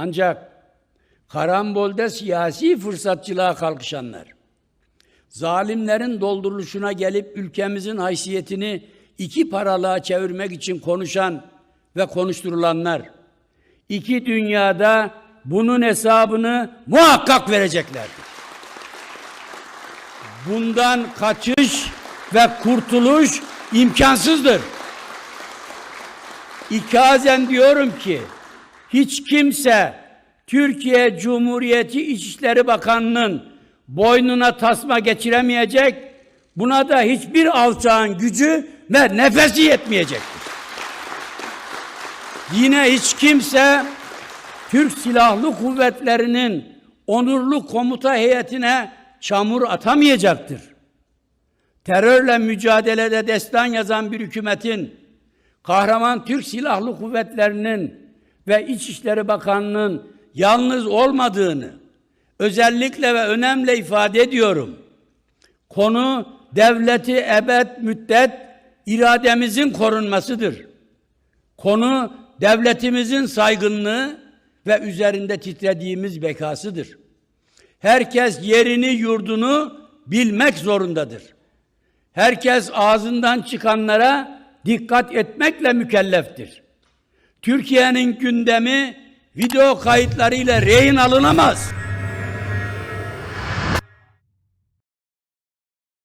Ancak karambolde siyasi fırsatçılığa kalkışanlar, zalimlerin dolduruluşuna gelip ülkemizin haysiyetini iki paralığa çevirmek için konuşan ve konuşturulanlar, iki dünyada bunun hesabını muhakkak vereceklerdir. Bundan kaçış ve kurtuluş imkansızdır. İkazen diyorum ki hiç kimse Türkiye Cumhuriyeti İçişleri Bakanı'nın boynuna tasma geçiremeyecek. Buna da hiçbir alçağın gücü ve nefesi yetmeyecektir. Yine hiç kimse Türk Silahlı Kuvvetleri'nin onurlu komuta heyetine çamur atamayacaktır. Terörle mücadelede destan yazan bir hükümetin kahraman Türk Silahlı Kuvvetleri'nin ve İçişleri Bakanı'nın yalnız olmadığını özellikle ve önemli ifade ediyorum. Konu devleti ebed müddet irademizin korunmasıdır. Konu devletimizin saygınlığı ve üzerinde titrediğimiz bekasıdır. Herkes yerini yurdunu bilmek zorundadır. Herkes ağzından çıkanlara dikkat etmekle mükelleftir. Türkiye'nin gündemi video kayıtlarıyla rehin alınamaz.